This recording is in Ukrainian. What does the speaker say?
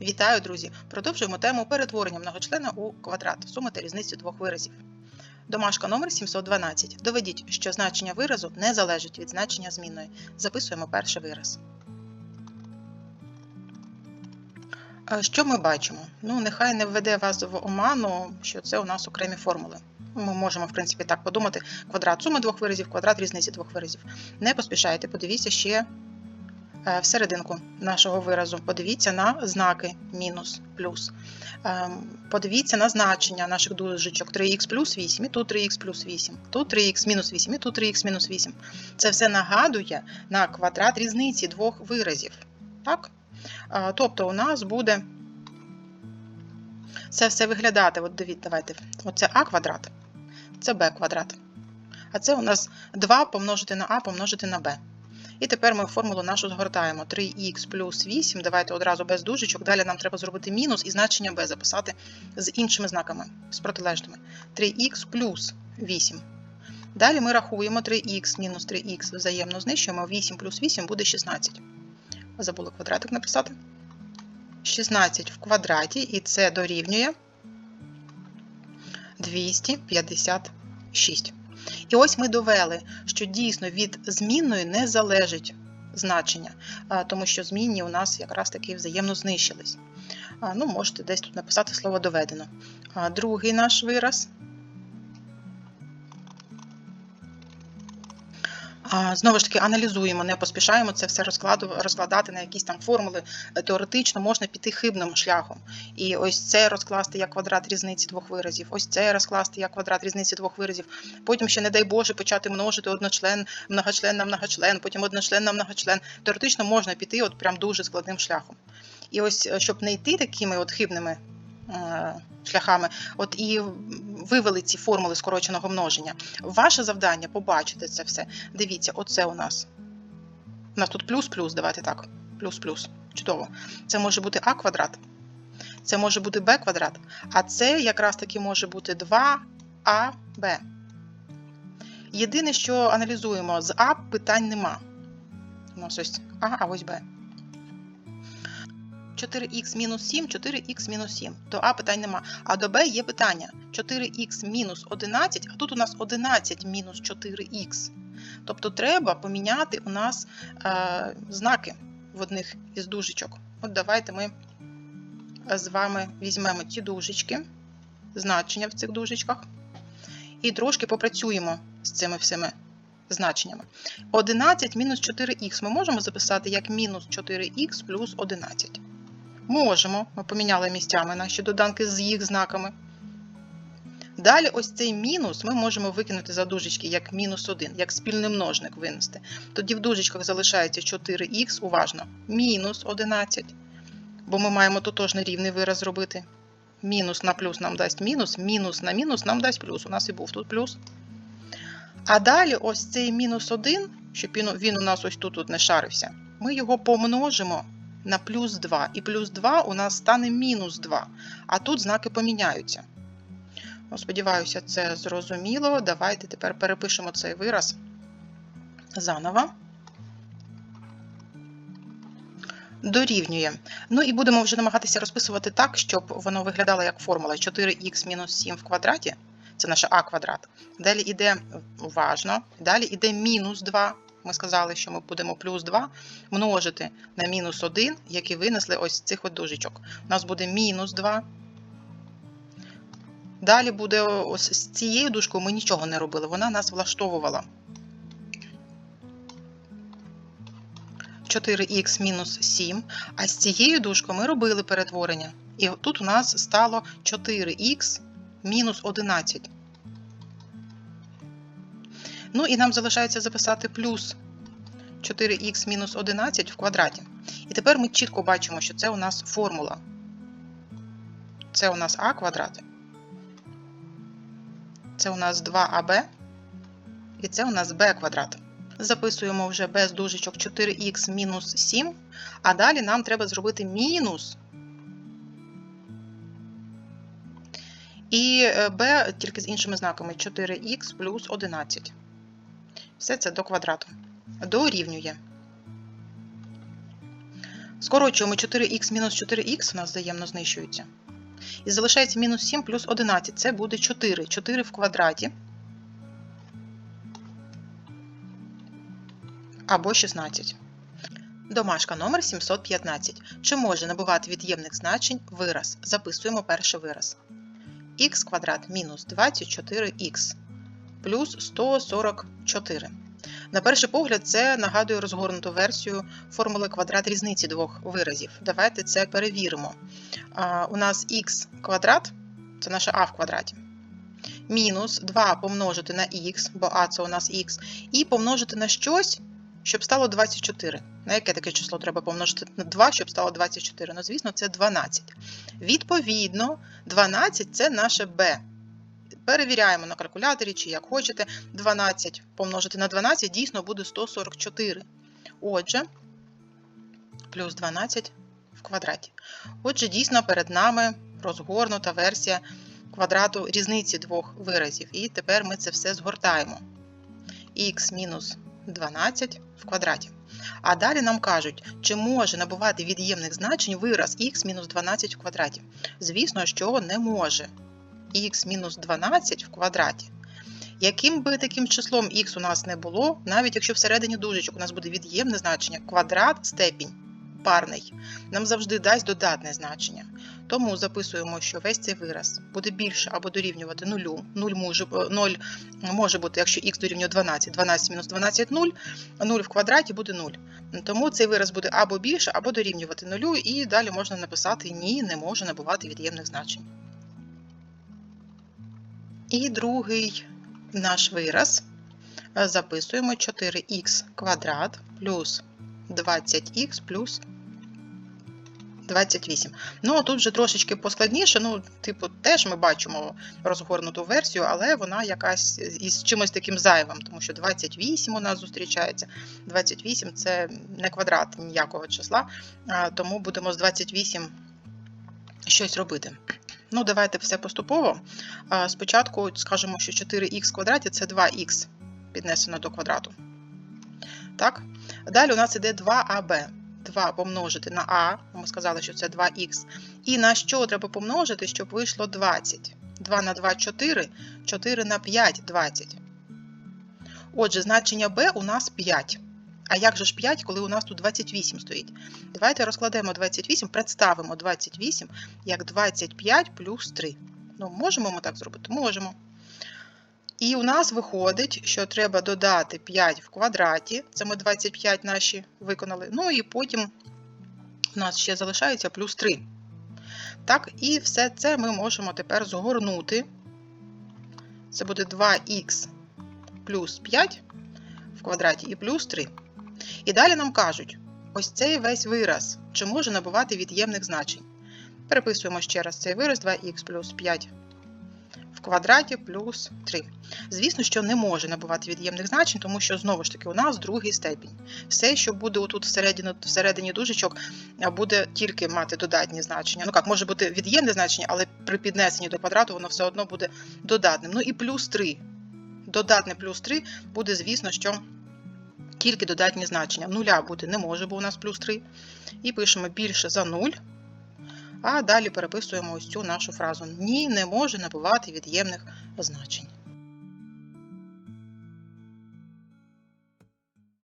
Вітаю, друзі! Продовжуємо тему перетворення многочлена у квадрат, суми та різниці двох виразів. Домашка номер 712. Доведіть, що значення виразу не залежить від значення змінної. Записуємо перший вираз. Що ми бачимо? Ну, нехай не введе вас в оману, що це у нас окремі формули. Ми можемо, в принципі, так подумати: квадрат суми двох виразів, квадрат різниці двох виразів. Не поспішайте, подивіться ще е, всерединку нашого виразу. Подивіться на знаки мінус, плюс. Ем, Подивіться на значення наших дужечок 3х плюс 8, і тут 3х плюс 8, тут 3х мінус 8, і тут 3х мінус 8. Це все нагадує на квадрат різниці двох виразів. Так? Тобто у нас буде це все виглядати. От дивіться, давайте. Оце а квадрат, це b квадрат. А це у нас 2 помножити на а помножити на b. І тепер ми формулу нашу згортаємо. 3х плюс 8. Давайте одразу без дужечок. Далі нам треба зробити мінус і значення b записати з іншими знаками, з протилежними. 3х плюс 8. Далі ми рахуємо 3х мінус 3х взаємно знищуємо. 8 плюс 8 буде 16. Забули квадратик написати. 16 в квадраті, і це дорівнює 256. І ось ми довели, що дійсно від змінної не залежить значення, тому що змінні у нас якраз таки взаємно знищились. Ну, можете десь тут написати слово доведено. Другий наш вираз. Знову ж таки, аналізуємо, не поспішаємо це все розкладати на якісь там формули. Е, Теоретично можна піти хибним шляхом. І ось це розкласти як квадрат різниці двох виразів, ось це розкласти як квадрат різниці двох виразів. Потім ще, не дай Боже, почати множити одночлен, многочлен на многочлен, потім одночлен на многочлен. Теоретично можна піти от прям дуже складним шляхом. І ось, е, щоб не йти такими от хибними е, шляхами, от і вивели ці формули скороченого множення. Ваше завдання побачити це все. Дивіться, оце у нас. У нас тут плюс-плюс, давайте так. Плюс-плюс. Чудово. Це може бути а квадрат, це може бути b квадрат, а це якраз таки може бути 2аб. Єдине, що аналізуємо, з А питань нема. У нас ось А, а ось Б. 4х мінус 7, 4х мінус 7. До А питань нема. А до Б є питання. 4х мінус 11, а тут у нас 11 мінус 4х. Тобто треба поміняти у нас е, знаки в одних із дужечок. От давайте ми з вами візьмемо ці дужечки, значення в цих дужечках, і трошки попрацюємо з цими всіми значеннями. 11 мінус 4х ми можемо записати як мінус 4х плюс 11. Можемо, ми поміняли місцями наші доданки з їх знаками. Далі, ось цей мінус ми можемо викинути за дужечки як мінус 1, як спільний множник винести. Тоді в дужечках залишається 4х, уважно, мінус 11. Бо ми маємо тотожний рівний вираз зробити. Мінус на плюс нам дасть мінус, мінус на мінус нам дасть плюс. У нас і був тут плюс. А далі ось цей мінус 1, щоб він, у нас ось тут от не шарився, ми його помножимо на плюс 2. І плюс 2 у нас стане мінус 2. А тут знаки поміняються. Ну, Сподіваюся, це зрозуміло. Давайте тепер перепишемо цей вираз заново. Дорівнює. Ну і будемо вже намагатися розписувати так, щоб воно виглядало як формула 4х мінус 7 в квадраті. Це наше а квадрат. Далі йде уважно, далі йде мінус 2. Ми сказали, що ми будемо плюс 2 множити на мінус 1, які винесли ось цих от дужечок. У нас буде мінус 2. Далі буде ось з цією дужкою ми нічого не робили, вона нас влаштовувала. 4х мінус 7. А з цією дужкою ми робили перетворення. І тут у нас стало 4х мінус 11. Ну і нам залишається записати плюс 4х мінус 11 в квадраті. І тепер ми чітко бачимо, що це у нас формула. Це у нас а квадрат. Це у нас 2аб. І це у нас b квадрат. Записуємо вже без дужечок 4х мінус 7. А далі нам треба зробити мінус. І b тільки з іншими знаками 4х плюс 11. Все це до квадрату. Дорівнює. Скорочуємо 4х мінус 4х, у нас взаємно знищується. І залишається мінус 7 плюс 11. Це буде 4. 4 в квадраті. Або 16. Домашка номер 715. Чи може набувати від'ємних значень вираз? Записуємо перший вираз. х квадрат мінус 24х плюс 144. На перший погляд, це нагадує розгорнуту версію формули квадрат різниці двох виразів. Давайте це перевіримо. У нас х квадрат, це наше а в квадраті. Мінус 2 помножити на х, бо а це у нас х, і помножити на щось, щоб стало 24. На яке таке число треба помножити на 2, щоб стало 24? Ну, звісно, це 12. Відповідно, 12 це наше b. Перевіряємо на калькуляторі, чи як хочете. 12 помножити на 12 дійсно буде 144. Отже, плюс 12 в квадраті. Отже, дійсно перед нами розгорнута версія квадрату різниці двох виразів. І тепер ми це все згортаємо. х мінус 12 в квадраті. А далі нам кажуть, чи може набувати від'ємних значень вираз х мінус 12 в квадраті. Звісно, що не може. Х мінус 12 в квадраті. Яким би таким числом х у нас не було, навіть якщо всередині дужечок у нас буде від'ємне значення, квадрат степінь парний, нам завжди дасть додатне значення. Тому записуємо, що весь цей вираз буде більше або дорівнювати нулю. 0 може, 0 може бути, якщо х дорівнює 12, 12 мінус 12 0, 0 в квадраті буде 0. Тому цей вираз буде або більше, або дорівнювати нулю, і далі можна написати ні, не може набувати від'ємних значень. І другий наш вираз записуємо 4х квадрат плюс 20х плюс 28. Ну, тут вже трошечки поскладніше. Ну, типу, теж ми бачимо розгорнуту версію, але вона якась із чимось таким зайвим, тому що 28 у нас зустрічається. 28 це не квадрат ніякого числа, тому будемо з 28 щось робити. Ну, давайте все поступово. Спочатку скажемо, що 4х квадраті це 2х піднесено до квадрату. Так? Далі у нас іде 2аб. 2 помножити на а, ми сказали, що це 2х. І на що треба помножити, щоб вийшло 20? 2 на 2 4, 4 на 5 20. Отже, значення b у нас 5. А як же ж 5, коли у нас тут 28 стоїть? Давайте розкладемо 28, представимо 28 як 25 плюс 3. Ну, можемо ми так зробити? Можемо. І у нас виходить, що треба додати 5 в квадраті. Це ми 25 наші виконали. Ну і потім у нас ще залишається плюс 3. Так, і все це ми можемо тепер згорнути. Це буде 2х плюс 5 в квадраті і плюс 3. І далі нам кажуть, ось цей весь вираз, чи може набувати від'ємних значень. Переписуємо ще раз цей вираз 2х плюс 5 в квадраті плюс 3. Звісно, що не може набувати від'ємних значень, тому що, знову ж таки, у нас другий степінь. Все, що буде отут всередині, всередині дужечок, буде тільки мати додатні значення. Ну як, може бути від'ємне значення, але при піднесенні до квадрату воно все одно буде додатним. Ну і плюс 3. Додатне плюс 3 буде, звісно, що тільки додатні значення. Нуля бути не може, бо у нас плюс 3. І пишемо більше за 0. А далі переписуємо ось цю нашу фразу. Ні, не може набувати від'ємних значень.